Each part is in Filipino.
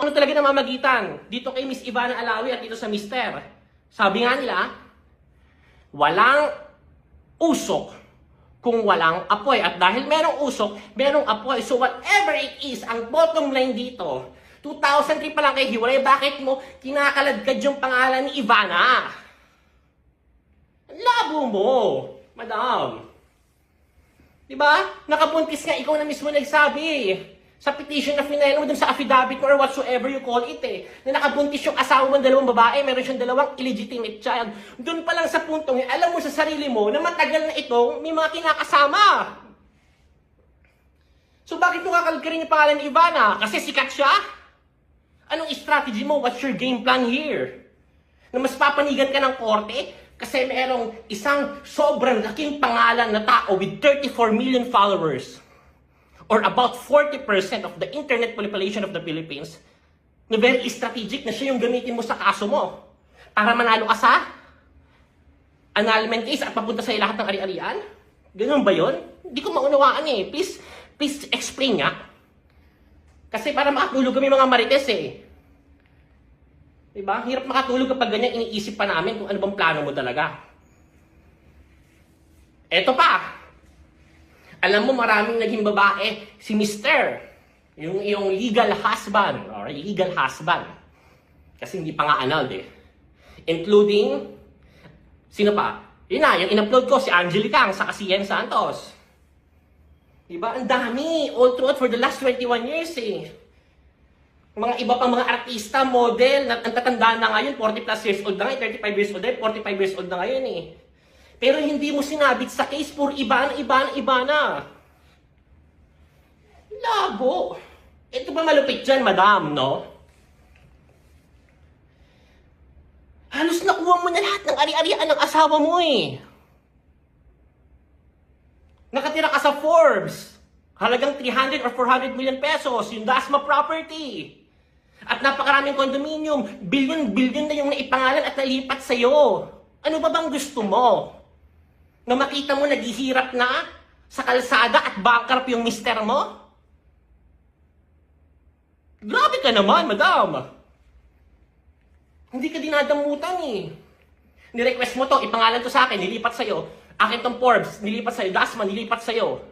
ano talaga namamagitan dito kay Miss Ivana Alawi at dito sa Mister. Sabi nga nila, walang usok kung walang apoy. At dahil merong usok, merong apoy. So whatever it is, ang bottom line dito, 2003 pa lang kay Hiwalay, bakit mo kinakaladkad yung pangalan ni Ivana? Labo mo, madam. Diba? Nakabuntis nga, ikaw na mismo nagsabi. Sa petition na final mo dun sa affidavit mo or whatsoever you call it eh. Na nakabuntis yung asawa mo ng dalawang babae, meron siyang dalawang illegitimate child. Doon pa lang sa puntong yun, alam mo sa sarili mo na matagal na itong may mga kinakasama. So bakit mo kakalkirin yung pangalan ni Ivana? Kasi sikat siya? Anong strategy mo? What's your game plan here? Na mas papanigan ka ng korte kasi merong isang sobrang laking pangalan na tao with 34 million followers or about 40% of the internet population of the Philippines na very strategic na siya yung gamitin mo sa kaso mo para manalo ka sa annulment case at papunta sa lahat ng ari-arian? Ganun ba yon? Hindi ko maunawaan eh. Please, please explain nga. Kasi para makatulog kami mga marites eh. Diba? Hirap makatulog kapag ganyan iniisip pa namin kung ano bang plano mo talaga. Eto pa. Alam mo maraming naging babae si Mister. Yung, yung legal husband or legal husband. Kasi hindi pa nga annulled eh. Including, sino pa? Yun na, yung in-upload ko si Angelica ang sa Kasiyan Santos. Diba? Ang dami. All throughout for the last 21 years eh mga iba pang mga artista, model, ang tatanda na ngayon, 40 plus years old na ngayon, 35 years old na 45 years old na ngayon eh. Pero hindi mo sinabit sa case, puro iba na, iba na, iba na. Labo. Ito ba malupit dyan, madam, no? Halos nakuha mo na lahat ng ari-arian ng asawa mo eh. Nakatira ka sa Forbes. Halagang 300 or 400 million pesos, yung Dasma property. At napakaraming condominium, billion-billion na yung naipangalan at nalipat sa'yo. Ano ba bang gusto mo? Na makita mo naghihirap na sa kalsada at bankrupt yung mister mo? Grabe ka naman, madam. Hindi ka dinadamutan eh. Nirequest mo to, ipangalan to sa akin, nilipat sa'yo. Akin tong Forbes, nilipat sa'yo. Dasma, nilipat sa'yo.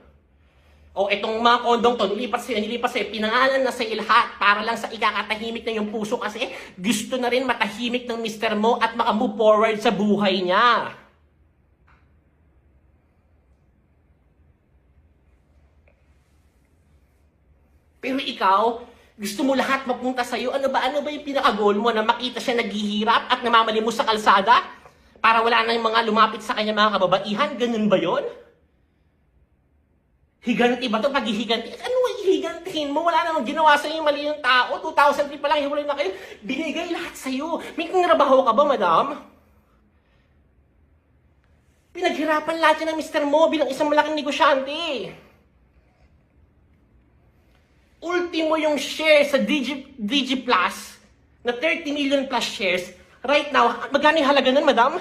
O itong mga kondong to, nilipat sa'yo, nilipat sa'yo, pinangalan na sa'yo lahat para lang sa ikakatahimik na yung puso kasi gusto na rin matahimik ng mister mo at makamove forward sa buhay niya. Pero ikaw, gusto mo lahat mapunta sa'yo. Ano ba, ano ba yung pinaka-goal mo na makita siya naghihirap at namamalimos sa kalsada? Para wala na yung mga lumapit sa kanya mga kababaihan? Ganun ba yon? Higanti ba ito? Paghihiganti? Ano ang hihigantihin mo? Wala namang ginawa sa iyo mali yung tao. 2003 pa lang, hiwalay na kayo. Binigay lahat sa iyo. May kinrabaho ka ba, madam? Pinaghirapan lahat yan ng Mr. Mo bilang isang malaking negosyante. Ultimo yung share sa Digi, Digi Plus na 30 million plus shares. Right now, magkano yung halaga nun, madam?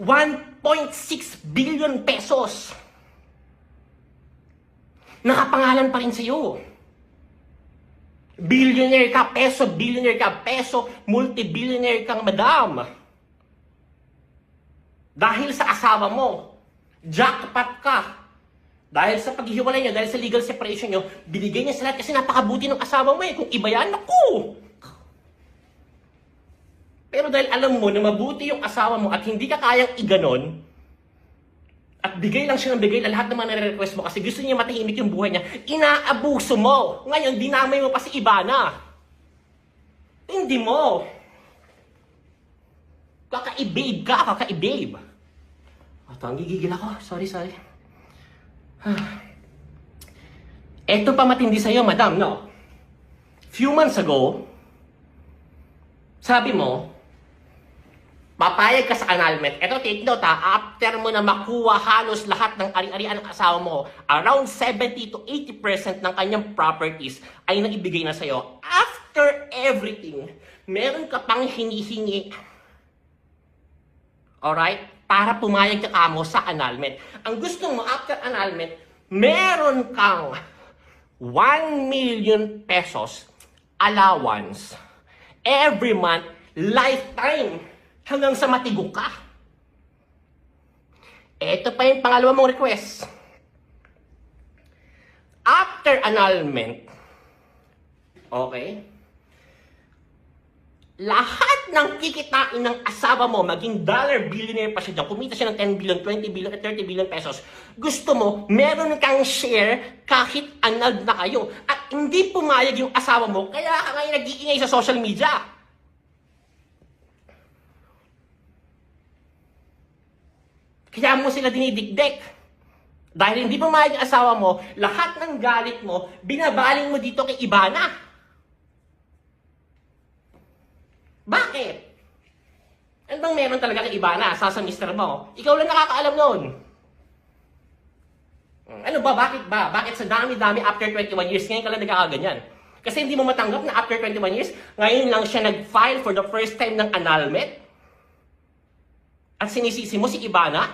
1.6 billion pesos nakapangalan pa rin sa'yo. Billionaire ka, peso, billionaire ka, peso, multi-billionaire kang madam. Dahil sa asawa mo, jackpot ka. Dahil sa paghihiwalay niyo, dahil sa legal separation niyo, binigay niya sa lahat kasi napakabuti ng asawa mo eh. Kung iba yan, naku! Pero dahil alam mo na mabuti yung asawa mo at hindi ka kayang iganon, at bigay lang siya ng bigay lahat ng mga nare-request mo kasi gusto niya matahimik yung buhay niya, inaabuso mo. Ngayon, dinamay mo pa si Ibana. Hindi mo. Kaka-babe ka, kaka-babe. Ito, ang gigigil ako. Sorry, sorry. Eto pa matindi sa'yo, madam, no? Few months ago, sabi mo, Papayag ka sa annulment. Ito, take note ha, after mo na makuha halos lahat ng ari-arian ng asawa mo, around 70 to 80% ng kanyang properties ay naibigay na sa'yo. After everything, meron ka pang hinihingi. Alright? Para pumayag ka kamo sa annulment. Ang gusto mo after annulment, meron kang 1 million pesos allowance every month, lifetime, hanggang sa matigok ka. Ito pa yung pangalawa mong request. After annulment, okay, lahat ng kikitain ng asawa mo, maging dollar billionaire pa siya dyan, kumita siya ng 10 billion, 20 billion, at 30 billion pesos, gusto mo, meron kang share kahit annulled na kayo. At hindi pumayag yung asawa mo, kaya ka ngayon nag-iingay sa social media. Kaya mo sila dinidikdik. Dahil hindi pumayag yung asawa mo, lahat ng galit mo, binabaling mo dito kay Ibana. Bakit? Ano bang meron talaga kay Ibana sa sa mister mo? Ikaw lang nakakaalam noon. Ano ba? Bakit ba? Bakit sa dami-dami after 21 years ngayon ka lang nagkakaganyan? Kasi hindi mo matanggap na after 21 years, ngayon lang siya nag-file for the first time ng annulment? At sinisisi mo si Ibana?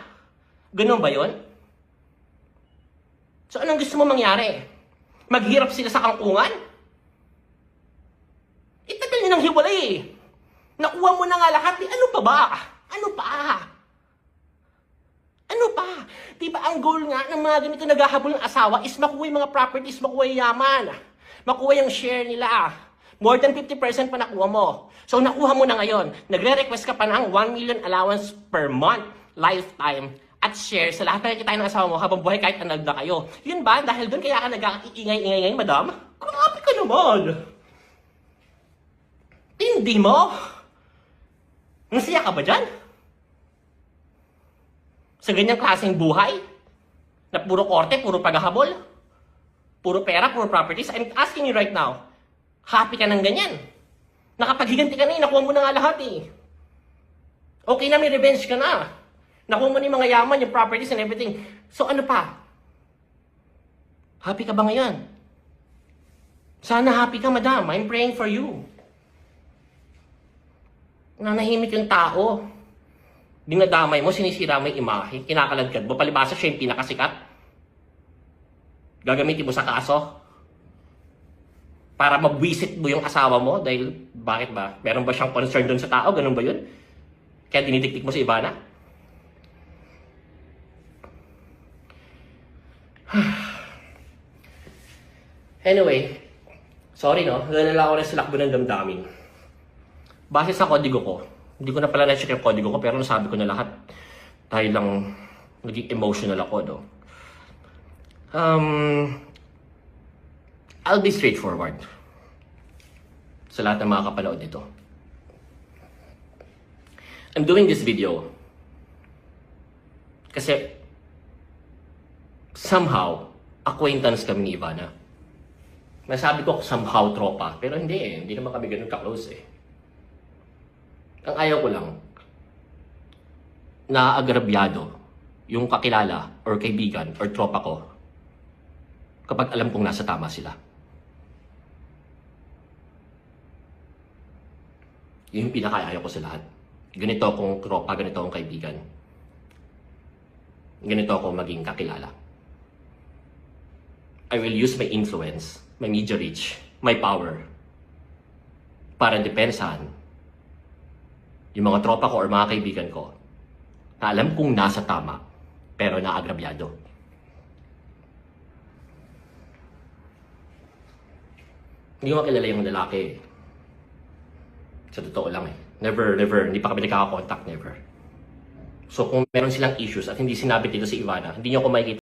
Ganun ba yon? So anong gusto mo mangyari? Maghirap sila sa kangkungan? Itagal niyo ng hiwalay eh. Nakuha mo na nga lahat. eh. Ano pa ba? Ano pa? Ano pa? Di ba ang goal nga ng mga ganito naghahabol ng asawa is makuha yung mga properties, makuha yung yaman. Makuha yung share nila. More than 50% pa nakuha mo. So nakuha mo na ngayon. Nagre-request ka pa ng 1 million allowance per month, lifetime, at share sa lahat na kita ng asawa mo habang buhay kahit anag na kayo. Yun ba? Dahil doon kaya ka nag-iingay-ingay ngayon, madam? Grabe ka naman! Tindi mo? Nasaya ka ba dyan? Sa ganyang klaseng buhay? Na puro korte, puro paghahabol? Puro pera, puro properties? I'm asking you right now, happy ka ng ganyan? Nakapaghiganti ka na eh, nakuha mo na nga lahat eh. Okay na, may revenge ka na. Nakuha mo na yung mga yaman, yung properties and everything. So ano pa? Happy ka ba ngayon? Sana happy ka, madam. I'm praying for you. Nanahimik yung tao. Dinadamay mo, sinisira mo yung imahe, kinakalagkad mo, palibasa siya yung pinakasikat. Gagamitin mo sa kaso. Para mabwisit mo yung asawa mo dahil, bakit ba? Meron ba siyang concern doon sa tao? Ganun ba yun? Kaya dinitiktik mo si Ivana? anyway, sorry no, nalala ako na sa lakbo ng damdamin. Base sa kodigo ko, hindi ko na pala na-check yung kodigo ko, pero nasabi ko na lahat. Dahil lang naging emotional ako, no? Um, I'll be straightforward sa lahat ng mga kapanood nito. I'm doing this video kasi somehow acquaintance kami ni Ivana. Masabi ko somehow tropa, pero hindi eh. Hindi naman kami ganun ka-close eh. Ang ayaw ko lang, naagrabyado yung kakilala or kaibigan or tropa ko kapag alam kong nasa tama sila. Yun yung pinakaayaw ko sa lahat. Ganito akong tropa, ganito akong kaibigan. Ganito ako maging kakilala. I will use my influence, my media reach, my power para depensahan yung mga tropa ko or mga kaibigan ko na alam kong nasa tama pero naagrabyado. Hindi ko makilala yung lalaki. Sa totoo lang eh. Never, never, hindi pa kami nagkakakontakt, never. So kung meron silang issues at hindi sinabi dito si Ivana, hindi niyo ako makikita